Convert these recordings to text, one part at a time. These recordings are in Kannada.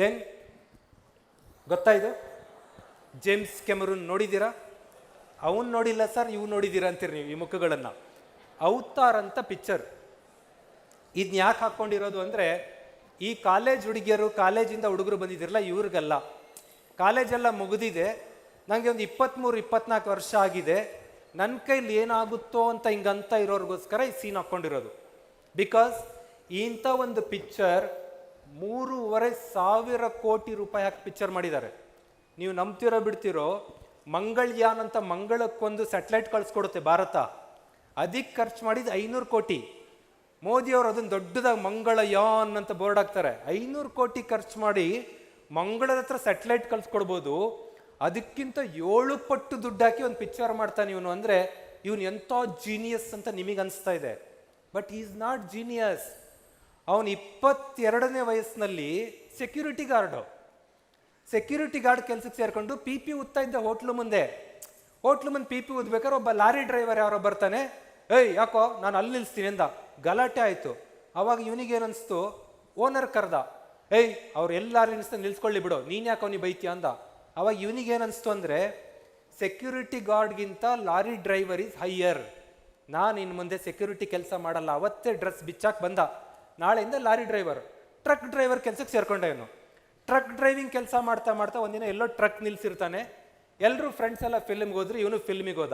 ದೆನ್ ಗೊತ್ತಾಯ್ತು ಜೇಮ್ಸ್ ಕೆಮರೂನ್ ನೋಡಿದ್ದೀರಾ? ಅವನ್ ನೋಡಿಲ್ಲ ಸರ್ ಇವ್ ನೋಡಿದ್ದೀರಾ ಅಂತೀರಿ ನೀವು ಈ ಮುಖಗಳನ್ನು. ಅವತಾರ್ ಅಂತ ಪಿಕ್ಚರ್ ಇದನ್ನ ಯಾಕೆ ಹಾಕ್ಕೊಂಡಿರೋದು ಅಂದರೆ, ಈ ಕಾಲೇಜ್ ಹುಡುಗಿಯರು ಕಾಲೇಜಿಂದ ಹುಡುಗರು ಬಂದಿದ್ದಿರಲ್ಲ, ಇವ್ರಿಗೆಲ್ಲ. ಕಾಲೇಜೆಲ್ಲ ಮುಗಿದಿದೆ. ನನಗೆ ಒಂದು ಇಪ್ಪತ್ತ್ಮೂರು ಇಪ್ಪತ್ನಾಲ್ಕು ವರ್ಷ ಆಗಿದೆ. ನನ್ನ ಕೈಲಿ ಏನಾಗುತ್ತೋ ಅಂತ ಹಿಂಗಂತ ಇರೋರಿಗೋಸ್ಕರ ಈ ಸೀನ್ ಹಾಕ್ಕೊಂಡಿರೋದು. ಬಿಕಾಸ್ ಇಂಥ ಒಂದು ಪಿಕ್ಚರ್ ಮೂರುವರೆ ಸಾವಿರ ಕೋಟಿ ರೂಪಾಯಿ ಹಾಕಿ ಪಿಕ್ಚರ್ ಮಾಡಿದ್ದಾರೆ. ನೀವು ನಂಬ್ತಿರೋ ಬಿಡ್ತಿರೋ, ಮಂಗಳ್ಯಾನ್ ಅಂತ ಮಂಗಳಕ್ಕೊಂದು ಸ್ಯಾಟಲೈಟ್ ಕಳಿಸ್ಕೊಡುತ್ತೆ ಭಾರತ. ಅದಕ್ಕೆ ಖರ್ಚು ಮಾಡಿದ ಐನೂರು ಕೋಟಿ. ಮೋದಿ ಅವರು ಅದನ್ನ ದೊಡ್ಡದಾಗಿ ಮಂಗಳಯಾನ್ ಅಂತ ಬೋರ್ಡ್ ಹಾಕ್ತಾರೆ. ಐನೂರು ಕೋಟಿ ಖರ್ಚು ಮಾಡಿ ಮಂಗಳದ ಹತ್ರ ಸ್ಯಾಟಲೈಟ್ ಕಳಿಸ್ಕೊಡ್ಬೋದು. ಅದಕ್ಕಿಂತ ಏಳು ಪಟ್ಟು ದುಡ್ಡು ಹಾಕಿ ಒಂದು ಪಿಕ್ಚರ್ ಮಾಡ್ತಾನೆ ಇವನು ಅಂದರೆ, ಇವನು ಎಂಥ ಜೀನಿಯಸ್ ಅಂತ ನಿಮಗೆ ಅನಿಸ್ತಾ ಇದೆ. ಬಟ್ ಈಸ್ ನಾಟ್ ಜೀನಿಯಸ್ ಅವನು ಇಪ್ಪತ್ತೆರಡನೇ ವಯಸ್ಸಿನಲ್ಲಿ ಸೆಕ್ಯೂರಿಟಿ ಗಾರ್ಡು ಸೆಕ್ಯೂರಿಟಿ ಗಾರ್ಡ್ ಕೆಲಸಕ್ಕೆ ಸೇರಿಕೊಂಡು ಪಿ ಪಿ ಉತ್ತಾ ಇದ್ದ ಹೋಟ್ಲು ಮುಂದೆ. ಹೋಟ್ಲು ಮುಂದೆ ಪಿ ಪಿ ಉದ್ಬೇಕಾದ್ರೆ ಒಬ್ಬ ಲಾರಿ ಡ್ರೈವರ್ ಯಾರೋ ಬರ್ತಾನೆ, ಏಯ್, ಯಾಕೋ, ನಾನು ಅಲ್ಲಿ ನಿಲ್ಸ್ತೀನಿ ಅಂದ. ಗಲಾಟೆ ಆಯಿತು. ಅವಾಗ ಇವನಿಗೆ ಏನನ್ಸ್ತು? ಓನರ್ ಕರೆದ, ಏಯ್, ಅವ್ರು ಎಲ್ಲರೂ ಲಾರಿ ನಿಲ್ಸ್ತಾ, ನಿಲ್ಸ್ಕೊಳ್ಳಿ ಬಿಡು, ನೀನು ಯಾಕೆ ಅವನಿಗೆ ಬೈತೀಯ ಅಂದ. ಅವಾಗ ಇವನಿಗೆ ಏನನ್ಸ್ತು ಅಂದರೆ ಸೆಕ್ಯೂರಿಟಿ ಗಾರ್ಡ್ಗಿಂತ ಲಾರಿ ಡ್ರೈವರ್ ಇಸ್ ಹೈಯರ್ ನಾನು ಇನ್ನು ಮುಂದೆ ಸೆಕ್ಯೂರಿಟಿ ಕೆಲಸ ಮಾಡಲ್ಲ, ಅವತ್ತೇ ಡ್ರೆಸ್ ಬಿಚ್ಚಾಕ್ ಬಂದ. ನಾಳೆಯಿಂದ ಲಾರಿ ಡ್ರೈವರ್ ಟ್ರಕ್ ಡ್ರೈವರ್ ಕೆಲಸಕ್ಕೆ ಸೇರ್ಕೊಂಡೆ ಇವನು ಟ್ರಕ್ ಡ್ರೈವಿಂಗ್ ಕೆಲಸ ಮಾಡ್ತಾ ಮಾಡ್ತಾ ಒಂದಿನ ಎಲ್ಲೋ ಟ್ರಕ್ ನಿಲ್ಸಿರ್ತಾನೆ. ಎಲ್ಲರೂ ಫ್ರೆಂಡ್ಸ್ ಎಲ್ಲ ಫಿಲ್ಮ್ಗೆ ಹೋದ್ರೆ ಇವನು ಫಿಲ್ಮಿಗೆ ಹೋದ.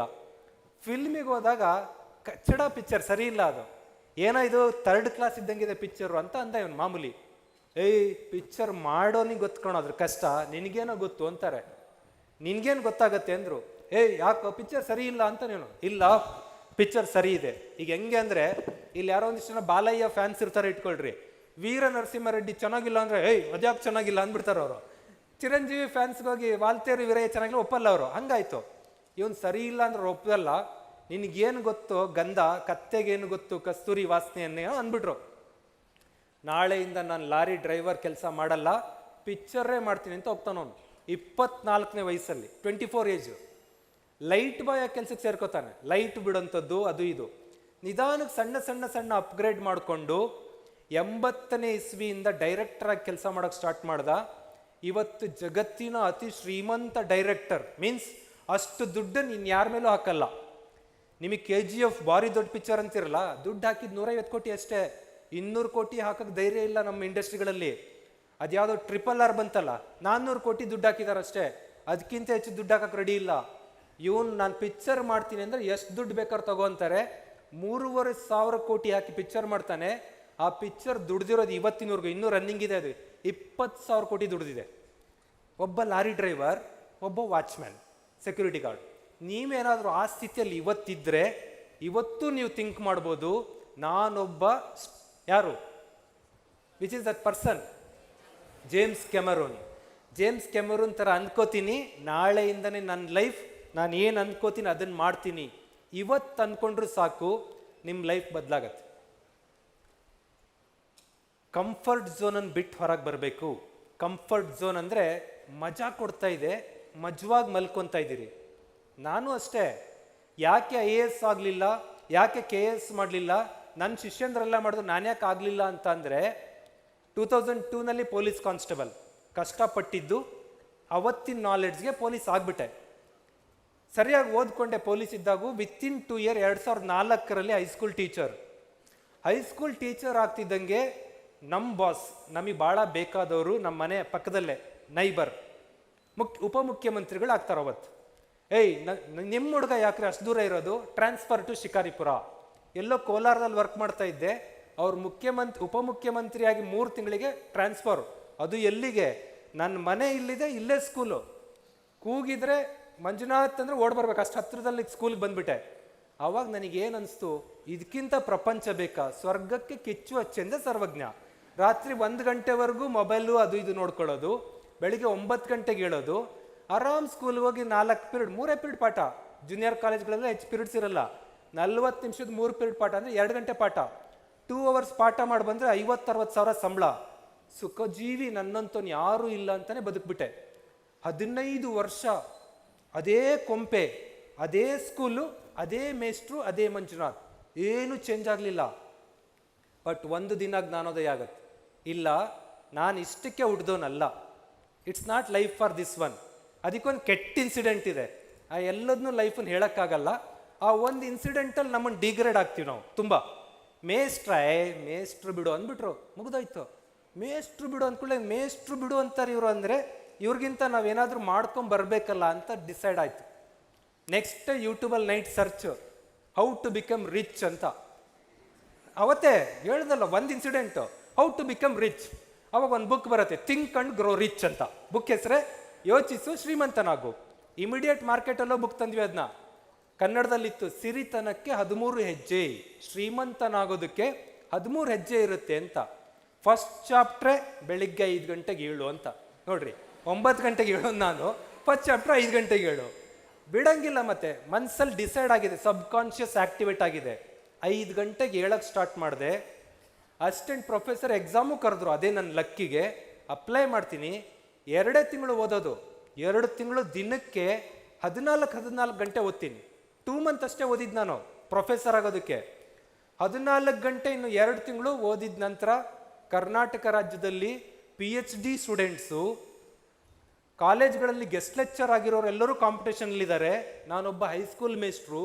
ಫಿಲ್ಮಿಗೆ ಹೋದಾಗ ಕಚ್ಚಡ ಪಿಕ್ಚರ್ ಸರಿ ಇಲ್ಲ ಅದು. ಏನೋ ಇದು ಥರ್ಡ್ ಕ್ಲಾಸ್ ಇದ್ದಂಗಿದೆ ಪಿಕ್ಚರು ಅಂತ ಅಂದ ಇವನು ಮಾಮೂಲಿ. ಏಯ್ ಪಿಕ್ಚರ್ ಮಾಡೋನಿಗೆ ಗೊತ್ಕೊಳೋದ್ರ ಕಷ್ಟ. ನಿನಗೇನೋ ಗೊತ್ತು, ಅಂತಾರೆ. ನಿನಗೇನು ಗೊತ್ತಾಗತ್ತೆ? ಅಂದರು. ಏಯ್, ಯಾಕೋ ಪಿಕ್ಚರ್ ಸರಿ ಇಲ್ಲ ಅಂತ ನೀನು ಇಲ್ಲ ಪಿಕ್ಚರ್ ಸರಿ ಇದೆ. ಈಗ ಹೆಂಗೆ ಅಂದ್ರೆ ಇಲ್ಲಿ ಯಾರೋ ಒಂದಿಷ್ಟು ಜನ ಬಾಲಯ್ಯ ಫ್ಯಾನ್ಸ್ ಇರ್ತಾರೆ, ಇಟ್ಕೊಳ್ರಿ. ವೀರ ನರಸಿಂಹರೆಡ್ಡಿ ಚೆನ್ನಾಗಿಲ್ಲ ಅಂದ್ರೆ, ಏಯ್ ಅದ್ಯಾಕೆ ಚೆನ್ನಾಗಿಲ್ಲ ಅಂದ್ಬಿಡ್ತಾರೆ ಅವರು. ಚಿರಂಜೀವಿ ಫ್ಯಾನ್ಸ್ಗೆ ಹೋಗಿ ವಾಲ್ತೇರು ವೀರಯ್ಯ ಚೆನ್ನಾಗಿಲ್ಲ, ಒಪ್ಪಲ್ಲ ಅವರು. ಹಂಗಾಯ್ತು. ಇವನು ಸರಿ ಇಲ್ಲ ಅಂದ್ರೆ ಒಪ್ಪಲ್ಲ. ನಿನಗೇನು ಗೊತ್ತು ಗಂಧ, ಕತ್ತೆಗೇನು ಗೊತ್ತು, ಕಸ್ತೂರಿ ವಾಸನೆಯನ್ನೇ ಅಂದ್ಬಿಟ್ರು. ನಾಳೆಯಿಂದ ನಾನು ಲಾರಿ ಡ್ರೈವರ್ ಕೆಲಸ ಮಾಡಲ್ಲ, ಪಿಕ್ಚರೇ ಮಾಡ್ತೀನಿ ಅಂತ ಹೋಗ್ತಾನವನು ಇಪ್ಪತ್ನಾಲ್ಕನೇ ವಯಸ್ಸಲ್ಲಿ twenty four age light boy ಕೆಲಸಕ್ಕೆ ಸೇರ್ಕೋತಾನೆ. ಲೈಟ್ ಬಿಡೋಂಥದ್ದು, ಅದು ಇದು. ನಿಧಾನಕ್ಕೆ ಸಣ್ಣ ಸಣ್ಣ ಸಣ್ಣ ಅಪ್ಗ್ರೇಡ್ ಮಾಡಿಕೊಂಡು ಎಂಬತ್ತನೇ ಇಸ್ವಿಯಿಂದ ಡೈರೆಕ್ಟರಾಗಿ ಕೆಲಸ ಮಾಡೋಕ್ಕೆ ಸ್ಟಾರ್ಟ್ ಮಾಡ್ದ. ಇವತ್ತು ಜಗತ್ತಿನ ಅತಿ ಶ್ರೀಮಂತ ಡೈರೆಕ್ಟರ್ ಮೀನ್ಸ್ ಅಷ್ಟು ದುಡ್ಡನ್ನು ಯಾರ ಮೇಲೂ ಹಾಕಲ್ಲ. ನಿಮಗೆ ಕೆ ಜಿ ಎಫ್ ಭಾರಿ ದೊಡ್ಡ ಪಿಕ್ಚರ್ ಅಂತಿರಲ್ಲ, ದುಡ್ಡು ಹಾಕಿದ್ದು ನೂರೈವತ್ತು ಕೋಟಿ ಅಷ್ಟೇ. ಇನ್ನೂರು ಕೋಟಿ ಹಾಕೋಕ್ಕೆ ಧೈರ್ಯ ಇಲ್ಲ ನಮ್ಮ ಇಂಡಸ್ಟ್ರಿಗಳಲ್ಲಿ. ಅದ್ಯಾವುದೋ ಟ್ರಿಪಲ್ ಆರ್ ಬಂತಲ್ಲ, ನಾನ್ನೂರು ಕೋಟಿ ದುಡ್ಡು ಹಾಕಿದ್ದಾರೆ ಅಷ್ಟೇ. ಅದಕ್ಕಿಂತ ಹೆಚ್ಚು ದುಡ್ಡು ಹಾಕಕ್ಕೆ ರೆಡಿ ಇಲ್ಲ. ಇವನು ನಾನು ಪಿಕ್ಚರ್ ಮಾಡ್ತೀನಿ ಅಂದರೆ ಎಷ್ಟು ದುಡ್ಡು ಬೇಕಾದ್ರೆ ತಗೋಂತಾರೆ ಮೂರುವರೆ ಸಾವಿರ ಕೋಟಿ ಹಾಕಿ ಪಿಕ್ಚರ್ ಮಾಡ್ತಾನೆ. ಆ ಪಿಕ್ಚರ್ ದುಡ್ದಿರೋದು ಇವತ್ತಿನವರೆಗೂ, ಇನ್ನೂ ರನ್ನಿಂಗ್ ಇದೆ ಅದು. ಇಪ್ಪತ್ತು ಸಾವಿರ ಕೋಟಿ ದುಡ್ದಿದೆ. ಒಬ್ಬ ಲಾರಿ ಡ್ರೈವರ್ ಒಬ್ಬ ವಾಚ್ಮ್ಯಾನ್ ಸೆಕ್ಯೂರಿಟಿ ಗಾರ್ಡ್ ನೀವೇನಾದರೂ ಆ ಸ್ಥಿತಿಯಲ್ಲಿ ಇವತ್ತಿದ್ರೆ, ಇವತ್ತು ನೀವು ಥಿಂಕ್ ಮಾಡ್ಬೋದು, ನಾನೊಬ್ಬ ಯಾರು? Which is that person James Cameron James Cameron ಥರ ಅನ್ಕೋತೀನಿ, ನಾಳೆಯಿಂದನೇ ನನ್ನ ಲೈಫ್ ನಾನು ಏನು ಅನ್ಕೋತೀನಿ ಅದನ್ನು ಮಾಡ್ತೀನಿ. ಇವತ್ತು ಅಂದ್ಕೊಂಡ್ರೂ ಸಾಕು ನಿಮ್ಮ ಲೈಫ್ ಬದಲಾಗತ್ತೆ. ಕಂಫರ್ಟ್ ಝೋನನ್ನು ಬಿಟ್ಟು ಹೊರಗೆ ಬರಬೇಕು. ಕಂಫರ್ಟ್ ಝೋನ್ ಅಂದರೆ ಮಜಾ ಕೊಡ್ತಾ ಇದೆ, ಮಜವಾಗಿ ಮಲ್ಕೊತಾ ಇದ್ದೀರಿ ನಾನು ಅಷ್ಟೇ. ಯಾಕೆ ಐ ಎ ಎಸ್ ಆಗಲಿಲ್ಲ, ಯಾಕೆ ಕೆ ಎ ಎಸ್ ಮಾಡಲಿಲ್ಲ ನನ್ನ ಶಿಷ್ಯಂದ್ರೆಲ್ಲ ಮಾಡಿದ್ರು ನಾನು ಯಾಕೆ ಆಗಲಿಲ್ಲ ಅಂತ ಅಂದರೆ ಟೂ ತೌಸಂಡ್ ಟೂನಲ್ಲಿ ಪೊಲೀಸ್ ಕಾನ್ಸ್ಟೇಬಲ್ ಕಷ್ಟಪಟ್ಟಿದ್ದು, ಅವತ್ತಿನ ನಾಲೆಡ್ಜ್ಗೆ ಪೊಲೀಸ್ ಆಗಿಬಿಟ್ಟೆ. ಸರಿಯಾಗಿ ಓದ್ಕೊಂಡೆ ಪೊಲೀಸ್ ಇದ್ದಾಗೂ ಇನ್ ಟೂ ಇಯರ್ ಎರಡು ಸಾವಿರದ ನಾಲ್ಕರಲ್ಲಿ high school teacher high school teacher ಆಗ್ತಿದ್ದಂಗೆ ನಮ್ಮ ಬಾಸ್ ನಮಗೆ ಭಾಳ ಬೇಕಾದವರು ನಮ್ಮ ಮನೆ ಪಕ್ಕದಲ್ಲೇ ನೈಬರ್ ಮುಖ್ಯ ಉಪಮುಖ್ಯಮಂತ್ರಿಗಳು ಆಗ್ತಾರೆ ಅವತ್ತು ಏಯ್ ನಿಮ್ಮ ಹುಡುಗ ಯಾಕ್ರೆ ಅಷ್ಟು ದೂರ ಇರೋದು? Transfer to Shikaripura. ಎಲ್ಲೋ ಕೋಲಾರದಲ್ಲಿ ವರ್ಕ್ ಮಾಡ್ತಾ ಇದ್ದೆ. ಅವ್ರು ಮುಖ್ಯಮಂತ್ರಿ ಉಪಮುಖ್ಯಮಂತ್ರಿಯಾಗಿ ಮೂರು ತಿಂಗಳಿಗೆ ಟ್ರಾನ್ಸ್ಫರ್ ಅದು ಎಲ್ಲಿಗೆ? ನನ್ನ ಮನೆ ಇಲ್ಲಿದೆ, ಇಲ್ಲೇ ಸ್ಕೂಲು ಕೂಗಿದ್ರೆ ಮಂಜುನಾಥ್ ಅಂದ್ರೆ ಓಡ್ ಬರ್ಬೇಕು. ಅಷ್ಟು ಹತ್ರದಲ್ಲಿ ಸ್ಕೂಲ್ಗೆ ಬಂದ್ಬಿಟ್ಟೆ. ಅವಾಗ ನನಗೇನು ಅನಿಸ್ತು? ಇದಕ್ಕಿಂತ ಪ್ರಪಂಚ ಬೇಕಾ? ಸ್ವರ್ಗಕ್ಕೆ ಕಿಚ್ಚು ಹಚ್ಚೆಂದ ಸರ್ವಜ್ಞ. ರಾತ್ರಿ ಒಂದು ಗಂಟೆವರೆಗೂ ಮೊಬೈಲು ಅದು ಇದು ನೋಡ್ಕೊಳ್ಳೋದು. ಬೆಳಿಗ್ಗೆ ಒಂಬತ್ತು ಗಂಟೆಗೆ ಹೇಳೋದು. ಆರಾಮ್ ಸ್ಕೂಲ್ಗೆ ಹೋಗಿ ನಾಲ್ಕು ಪೀರಿಯಡ್ ಮೂರೇ ಪೀರಿಯಡ್ ಪಾಠ. ಜೂನಿಯರ್ ಕಾಲೇಜ್ಗಳೆಲ್ಲ ಹೆಚ್ಚು ಪೀರಿಯಡ್ಸ್ ಇರಲ್ಲ. ನಲ್ವತ್ತು ನಿಮಿಷದ ಮೂರು ಪೀರಿಯಡ್ ಪಾಠ ಅಂದರೆ ಎರಡು ಗಂಟೆ ಪಾಠ. ಟೂ ಅವರ್ಸ್ ಪಾಠ ಮಾಡಿ ಬಂದರೆ ಐವತ್ತರವತ್ತು ಸಾವಿರ ಸಂಬಳ. ಸುಖಜೀವಿ ನನ್ನಂತವ್ನು ಯಾರೂ ಇಲ್ಲ ಅಂತಲೇ ಬದುಕ್ಬಿಟ್ಟೆ. ಹದಿನೈದು ವರ್ಷ ಅದೇ ಕೊಂಪೆ, ಅದೇ ಸ್ಕೂಲು, ಅದೇ ಮೇಸ್ಟ್ರು ಅದೇ ಮಂಜುನಾಥ್. ಏನು ಚೇಂಜ್ ಆಗಲಿಲ್ಲ. ಬಟ್ ಒಂದು ದಿನ ಜ್ಞಾನೋದಯ ಆಗುತ್ತೆ. ಇಲ್ಲ, ನಾನು ಇಷ್ಟಕ್ಕೆ ಹುಡ್ದೋನಲ್ಲ. It's not life for this one ಅದಕ್ಕೊಂದು ಕೆಟ್ಟ ಇನ್ಸಿಡೆಂಟ್ ಇದೆ. ಆ ಎಲ್ಲದನ್ನೂ ಲೈಫನ್ನು ಹೇಳೋಕ್ಕಾಗಲ್ಲ. ಆ ಒಂದು ಇನ್ಸಿಡೆಂಟಲ್ಲಿ ನಮ್ಮನ್ನು ಡಿಗ್ರೇಡ್ ಆಗ್ತೀವಿ ನಾವು, ತುಂಬ. ಮೇಸ್ಟ್ರ ಮೇಸ್ಟ್ರು ಬಿಡು ಅಂದ್ಬಿಟ್ರು, ಮುಗಿದೋಯ್ತು. ಮೇಸ್ಟ್ರು ಬಿಡು ಅಂದ್ಕೊಳ್ಳೆ ಮೇಸ್ಟ್ರು ಬಿಡು ಅಂತಾರೆ ಇವರು ಅಂದರೆ ಇವ್ರಿಗಿಂತ ನಾವೇನಾದರೂ ಮಾಡ್ಕೊಂಡು ಬರಬೇಕಲ್ಲ ಅಂತ ಡಿಸೈಡ್ ಆಯಿತು. ನೆಕ್ಸ್ಟ್ ಯೂಟ್ಯೂಬಲ್ಲಿ night search how to become rich ಅಂತ. ಅವತ್ತೇ ಹೇಳ್ದಲ್ಲ ಒಂದು incident how to become rich ಅವಾಗ ಒಂದು ಬುಕ್ ಬರುತ್ತೆ ಥಿಂಕ್ ಅಂಡ್ ಗ್ರೋ ರಿಚ್ ಅಂತ. ಬುಕ್ ಹೆಸರೇ, ಯೋಚಿಸು, ಶ್ರೀಮಂತನಾಗು. ಇಮಿಡಿಯೇಟ್ ಮಾರ್ಕೆಟಲ್ಲೋ ಬುಕ್ ತಂದ್ವಿ ಅದನ್ನ ಕನ್ನಡದಲ್ಲಿತ್ತು, ಸಿರಿತನಕ್ಕೆ ಹದಿಮೂರು ಹೆಜ್ಜೆ. ಶ್ರೀಮಂತನಾಗೋದಕ್ಕೆ ಹದಿಮೂರು ಹೆಜ್ಜೆ ಇರುತ್ತೆ ಅಂತ. ಫಸ್ಟ್ ಚಾಪ್ಟ್ರೆ ಬೆಳಿಗ್ಗೆ ಐದು ಗಂಟೆಗೆ ಏಳು ಅಂತ. ನೋಡ್ರಿ. ಒಂಬತ್ತು ಗಂಟೆಗೆ ಹೇಳು ನಾನು ಫಸ್ಟ್ ಚಾಪ್ಟರ್ ಐದು ಗಂಟೆಗೆ ಹೇಳು. ಬಿಡಂಗಿಲ್ಲ ಮತ್ತೆ, ಮನ್ಸಲ್ಲಿ ಡಿಸೈಡ್ ಆಗಿದೆ ಸಬ್ ಕಾನ್ಷಿಯಸ್ ಆಕ್ಟಿವೇಟ್ ಆಗಿದೆ. ಐದು ಗಂಟೆಗೆ ಹೇಳಕ್ಕೆ ಸ್ಟಾರ್ಟ್ ಮಾಡಿದೆ. ಅಸಿಸ್ಟೆಂಟ್ ಪ್ರೊಫೆಸರ್ ಎಕ್ಸಾಮು ಕರೆದ್ರು, ಅದೇ ನನ್ನ ಲಕ್ಕಿಗೆ. ಅಪ್ಲೈ ಮಾಡ್ತೀನಿ. ಎರಡೇ ತಿಂಗಳು ಓದೋದು. ಎರಡು ತಿಂಗಳು ದಿನಕ್ಕೆ ಹದಿನಾಲ್ಕು ಹದಿನಾಲ್ಕು ಗಂಟೆ ಓದ್ತೀನಿ. ಟೂ ಮಂತ್ ಅಷ್ಟೇ ಓದಿದ್ದು ನಾನು ಪ್ರೊಫೆಸರ್ ಆಗೋದಕ್ಕೆ. ಹದಿನಾಲ್ಕು ಗಂಟೆ ಇನ್ನು ಎರಡು ತಿಂಗಳು ಓದಿದ ನಂತರ ಕರ್ನಾಟಕ ರಾಜ್ಯದಲ್ಲಿ ಪಿ ಎಚ್ ಡಿ ಸ್ಟೂಡೆಂಟ್ಸು ಕಾಲೇಜ್ಗಳಲ್ಲಿ ಗೆಸ್ಟ್ ಲೆಕ್ಚರ್ ಆಗಿರೋರೆಲ್ಲರೂ ಕಾಂಪಿಟೇಷನಲ್ಲಿದ್ದಾರೆ ನಾನೊಬ್ಬ ಹೈಸ್ಕೂಲ್ ಮೇಸ್ಟ್ರು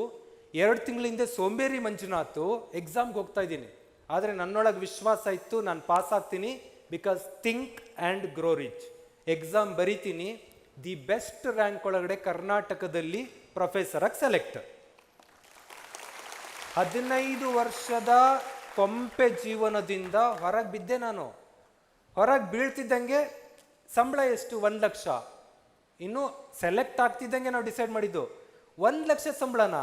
ಎರಡು ತಿಂಗಳ ಹಿಂದೆ ಸೋಂಬೇರಿ ಮಂಜುನಾಥು ಎಕ್ಸಾಮ್ಗೆ ಹೋಗ್ತಾ ಇದ್ದೀನಿ. ಆದರೆ ನನ್ನೊಳಗೆ ವಿಶ್ವಾಸ ಇತ್ತು, ನಾನು ಪಾಸ್ ಆಗ್ತೀನಿ because think and grow rich exam ಬರಿತೀನಿ. ದಿ ಬೆಸ್ಟ್ ರ್ಯಾಂಕ್ ಒಳಗಡೆ ಕರ್ನಾಟಕದಲ್ಲಿ ಪ್ರೊಫೆಸರಾಗಿ ಸೆಲೆಕ್ಟ್ ಹದಿನೈದು ವರ್ಷದ ಕೊಂಪೆ ಜೀವನದಿಂದ ಹೊರಗೆ ಬಿದ್ದೆ ನಾನು. ಹೊರಗೆ ಬೀಳ್ತಿದ್ದಂಗೆ ಸಂಬಳ ಎಷ್ಟು? ಒಂದು ಲಕ್ಷ. ಇನ್ನು ಸೆಲೆಕ್ಟ್ ಆಗ್ತಿದ್ದಂಗೆ ನಾವು ಡಿಸೈಡ್ ಮಾಡಿದ್ದು, ಒಂದು ಲಕ್ಷ ಸಂಬಳನ.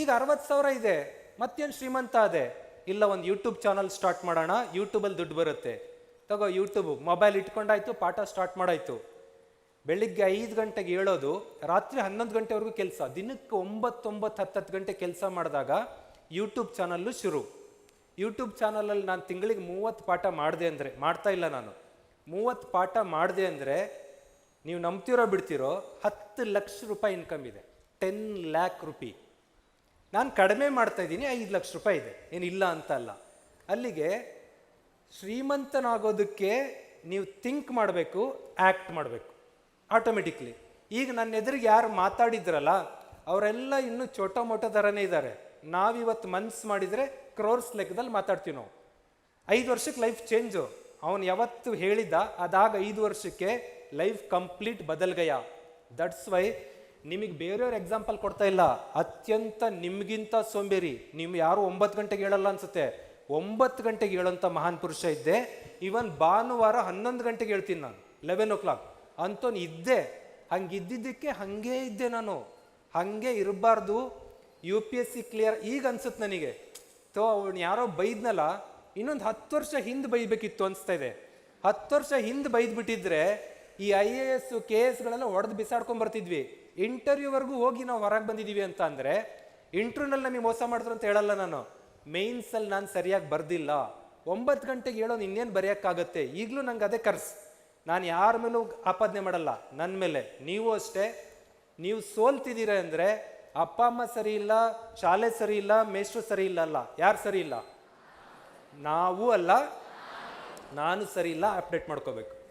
ಈಗ ಅರವತ್ತು ಸಾವಿರ ಇದೆ, ಮತ್ತೇನು ಶ್ರೀಮಂತ ಅದೇ? ಇಲ್ಲ, ಒಂದು ಯೂಟ್ಯೂಬ್ ಚಾನಲ್ ಸ್ಟಾರ್ಟ್ ಮಾಡೋಣ. ಯೂಟ್ಯೂಬಲ್ಲಿ ದುಡ್ಡು ಬರುತ್ತೆ. ತಗೋ ಯೂಟ್ಯೂಬ್ ಮೊಬೈಲ್ ಇಟ್ಕೊಂಡಾಯ್ತು, ಪಾಠ ಸ್ಟಾರ್ಟ್ ಮಾಡಾಯ್ತು. ಬೆಳಿಗ್ಗೆ ಐದು ಗಂಟೆಗೆ ಹೇಳೋದು ರಾತ್ರಿ ಹನ್ನೊಂದು ಗಂಟೆವರೆಗೂ ಕೆಲಸ. ದಿನಕ್ಕೆ ಒಂಬತ್ತೊಂಬತ್ತು ಹತ್ತತ್ತು ಗಂಟೆ ಕೆಲಸ ಮಾಡಿದಾಗ ಯೂಟ್ಯೂಬ್ ಚಾನಲ್ಲು ಶುರು. ಯೂಟ್ಯೂಬ್ ಚಾನಲಲ್ಲಿ ನಾನು ತಿಂಗಳಿಗೆ ಮೂವತ್ತು ಪಾಠ ಮಾಡಿದೆ ಅಂದರೆ, ಮಾಡ್ತಾ ಇಲ್ಲ ನಾನು. ಮೂವತ್ತು ಪಾಠ ಮಾಡಿದೆ ಅಂದರೆ ನೀವು ನಂಬ್ತಿರೋ ಬಿಡ್ತಿರೋ ಹತ್ತು ಲಕ್ಷ ರೂಪಾಯಿ ಇನ್ಕಮ್ ಇದೆ. ಟೆನ್ ಲ್ಯಾಕ್ ರುಪಿ ನಾನು ಕಡಿಮೆ ಮಾಡ್ತಾ ಇದ್ದೀನಿ, ಐದು ಲಕ್ಷ ರೂಪಾಯಿ ಇದೆ. ಏನಿಲ್ಲ ಅಂತ ಅಲ್ಲ. ಅಲ್ಲಿಗೆ ಶ್ರೀಮಂತನಾಗೋದಕ್ಕೆ ನೀವು ಥಿಂಕ್ ಮಾಡಬೇಕು ಆ್ಯಕ್ಟ್ ಮಾಡಬೇಕು. ಆಟೋಮೆಟಿಕ್ಲಿ ಈಗ ನನ್ನ ಎದುರಿಗೆ ಯಾರು ಮಾತಾಡಿದ್ರಲ್ಲ, ಅವರೆಲ್ಲ ಇನ್ನೂ ಚೋಟ ಮೋಟ ಥರನೇ ಇದ್ದಾರೆ. ನಾವಿವತ್ತು ಮನ್ಸು ಮಾಡಿದರೆ ಕ್ರೋರ್ಸ್ ಲೆಕ್ಕದಲ್ಲಿ ಮಾತಾಡ್ತೀವಿ ನಾವು. ಐದು ವರ್ಷಕ್ಕೆ ಲೈಫ್ ಚೇಂಜು ಅವನು ಯಾವತ್ತು ಹೇಳಿದ್ದ, ಅದಾಗ ಐದು ವರ್ಷಕ್ಕೆ ಲೈಫ್ ಕಂಪ್ಲೀಟ್ ಬದಲ್ಗಯ ದಟ್ಸ್ ವೈ ನಿಮಗೆ ಬೇರೆಯವ್ರ ಎಕ್ಸಾಂಪಲ್ ಕೊಡ್ತಾ ಇಲ್ಲ. ಅತ್ಯಂತ ನಿಮಗಿಂತ ಸೋಂಬೇರಿ. ನೀವು ಯಾರು ಒಂಬತ್ತು ಗಂಟೆಗೆ ಹೇಳಲ್ಲ ಅನ್ಸುತ್ತೆ. ಒಂಬತ್ತು ಗಂಟೆಗೆ ಹೇಳೋಂಥ ಮಹಾನ್ ಪುರುಷ ಇದ್ದೆ. ಇವನ್ ಭಾನುವಾರ ಹನ್ನೊಂದು ಗಂಟೆಗೆ ಹೇಳ್ತೀನಿ ನಾನು. ಲೆವೆನ್ ಓ ಕ್ಲಾಕ್ ಅಂತೋನ್ ಇದ್ದೆ. ಹಂಗಿದ್ದಿದ್ದಕ್ಕೆ ಹಾಗೇ ಇದ್ದೆ ನಾನು. ಹಾಗೆ ಇರಬಾರ್ದು. U P S C clear ಈಗ ಅನ್ಸುತ್ತೆ ನನಗೆ. ತೋ, ಅವ್ನು ಯಾರೋ ಬೈದ್ನಲ್ಲ ಇನ್ನೊಂದು ಹತ್ತು ವರ್ಷ ಹಿಂದೆ ಬೈಬೇಕಿತ್ತು ಅನಿಸ್ತಾ ಇದೆ. ಹತ್ತು ವರ್ಷ ಹಿಂದೆ ಬೈದ್ಬಿಟ್ಟಿದ್ರೆ ಈ ಐ ಎ ಎಸ್ ಕೆ ಎಸ್ಗಳೆಲ್ಲ ಹೊಡೆದು ಬಿಸಾಡ್ಕೊಂಡ್ ಬರ್ತಿದ್ವಿ. ಇಂಟರ್ವ್ಯೂವರೆಗೂ ಹೋಗಿ ನಾವು ಹೊರಗೆ ಬಂದಿದ್ದೀವಿ ಅಂತ ಅಂದರೆ ಇಂಟರ್ವ್ಯೂನಲ್ಲಿ ನಮಗೆ ಮೋಸ ಮಾಡಿದ್ರು ಅಂತ ಹೇಳಲ್ಲ ನಾನು. ಮೇನ್ಸಲ್ಲಿ ನಾನು ಸರಿಯಾಗಿ ಬರ್ದಿಲ್ಲ. ಒಂಬತ್ತು ಗಂಟೆಗೆ ಹೇಳೋನು ಇನ್ನೇನು ಬರೆಯೋಕ್ಕಾಗತ್ತೆ? ಈಗಲೂ ನಂಗೆ ಅದೇ ಕರ್ಸ್. ನಾನು ಯಾರ ಮೇಲೂ ಆಪಾದನೆ ಮಾಡಲ್ಲ ನನ್ನ ಮೇಲೆ. ನೀವು ಅಷ್ಟೇ. ನೀವು ಸೋಲ್ತಿದ್ದೀರ ಅಂದರೆ, ಅಪ್ಪ ಅಮ್ಮ ಸರಿ ಇಲ್ಲ, ಶಾಲೆ ಸರಿ ಇಲ್ಲ, ಮೇಷ್ಟ್ರು ಸರಿ ಇಲ್ಲ ಅಲ್ಲ. ಯಾರು ಸರಿ ಇಲ್ಲ? ನಾವು ಅಲ್ಲ ನಾನು ಸರಿ ಇಲ್ಲ ಅಪ್ಡೇಟ್ ಮಾಡ್ಕೋಬೇಕು.